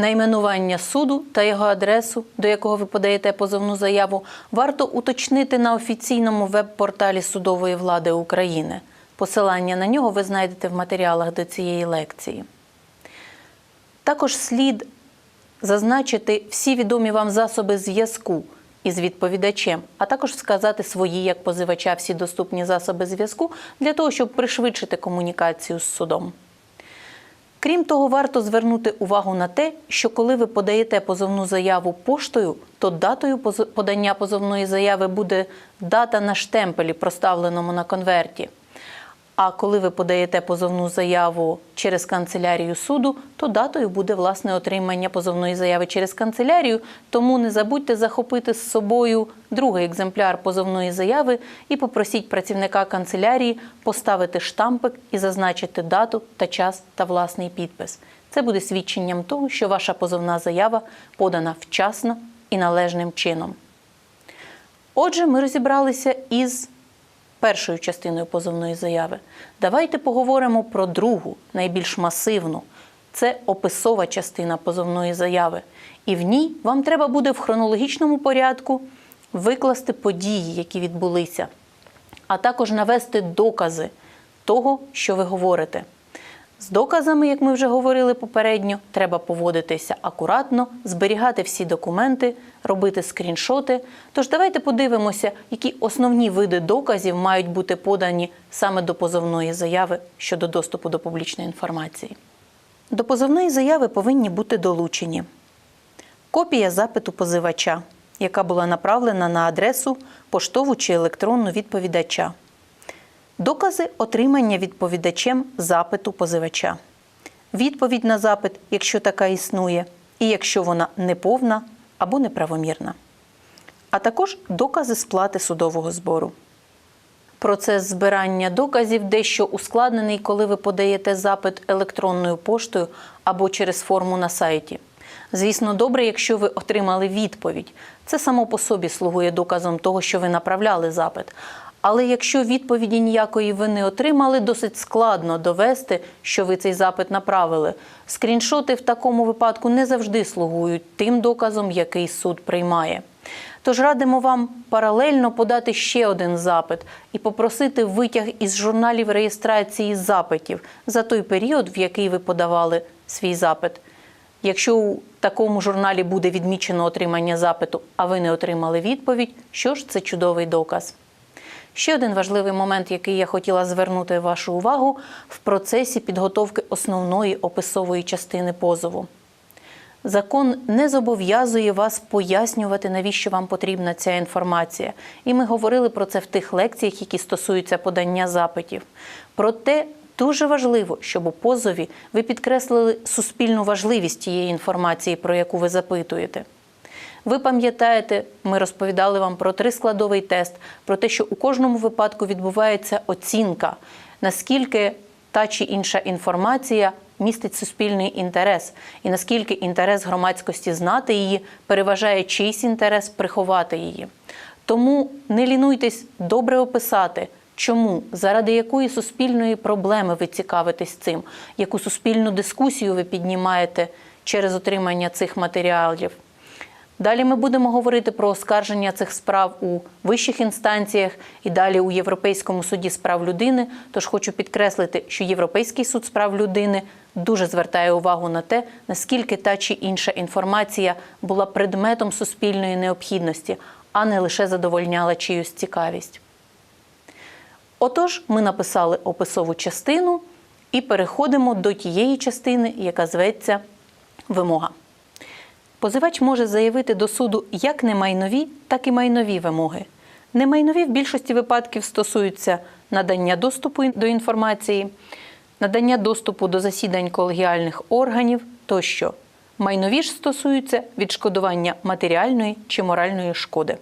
Найменування суду та його адресу, до якого ви подаєте позовну заяву, варто уточнити на офіційному веб-порталі судової влади України. Посилання на нього ви знайдете в матеріалах до цієї лекції. Також слід зазначити всі відомі вам засоби зв'язку із відповідачем, а також сказати свої як позивача всі доступні засоби зв'язку для того, щоб пришвидшити комунікацію з судом. Крім того, варто звернути увагу на те, що коли ви подаєте позовну заяву поштою, то датою подання позовної заяви буде дата на штемпелі, проставленому на конверті. А коли ви подаєте позовну заяву через канцелярію суду, то датою буде власне отримання позовної заяви через канцелярію. Тому не забудьте захопити з собою другий екземпляр позовної заяви і попросіть працівника канцелярії поставити штампик і зазначити дату та час та власний підпис. Це буде свідченням того, що ваша позовна заява подана вчасно і належним чином. Отже, ми розібралися із першою частиною позовної заяви. Давайте поговоримо про другу, найбільш масивну. Це описова частина позовної заяви. І в ній вам треба буде в хронологічному порядку викласти події, які відбулися, а також навести докази того, що ви говорите. З доказами, як ми вже говорили попередньо, треба поводитися акуратно, зберігати всі документи, робити скріншоти. Тож давайте подивимося, які основні види доказів мають бути подані саме до позовної заяви щодо доступу до публічної інформації. До позовної заяви повинні бути долучені копія запиту позивача, яка була направлена на адресу поштову чи електронну відповідача. Докази отримання відповідачем запиту позивача. Відповідь на запит, якщо така існує, і якщо вона неповна або неправомірна. А також докази сплати судового збору. Процес збирання доказів дещо ускладнений, коли ви подаєте запит електронною поштою або через форму на сайті. Звісно, добре, якщо ви отримали відповідь. Це само по собі слугує доказом того, що ви направляли запит. Але якщо відповіді ніякої ви не отримали, досить складно довести, що ви цей запит направили. Скріншоти в такому випадку не завжди слугують тим доказом, який суд приймає. Тож радимо вам паралельно подати ще один запит і попросити витяг із журналів реєстрації запитів за той період, в який ви подавали свій запит. Якщо у такому журналі буде відмічено отримання запиту, а ви не отримали відповідь, що ж це чудовий доказ. Ще один важливий момент, який я хотіла звернути вашу увагу в процесі підготовки основної описової частини позову. Закон не зобов'язує вас пояснювати, навіщо вам потрібна ця інформація. І ми говорили про це в тих лекціях, які стосуються подання запитів. Проте дуже важливо, щоб у позові ви підкреслили суспільну важливість тієї інформації, про яку ви запитуєте. Ви пам'ятаєте, ми розповідали вам про трискладовий тест, про те, що у кожному випадку відбувається оцінка, наскільки та чи інша інформація містить суспільний інтерес, і наскільки інтерес громадськості знати її переважає чийсь інтерес приховати її. Тому не лінуйтесь добре описати, чому, заради якої суспільної проблеми ви цікавитесь цим, яку суспільну дискусію ви піднімаєте через отримання цих матеріалів. Далі ми будемо говорити про оскарження цих справ у вищих інстанціях і далі у Європейському суді з прав людини. Тож хочу підкреслити, що Європейський суд з прав людини дуже звертає увагу на те, наскільки та чи інша інформація була предметом суспільної необхідності, а не лише задовольняла чиюсь цікавість. Отож, ми написали описову частину і переходимо до тієї частини, яка зветься вимога. Позивач може заявити до суду як немайнові, так і майнові вимоги. Немайнові в більшості випадків стосуються надання доступу до інформації, надання доступу до засідань колегіальних органів тощо. Майнові ж стосуються відшкодування матеріальної чи моральної шкоди.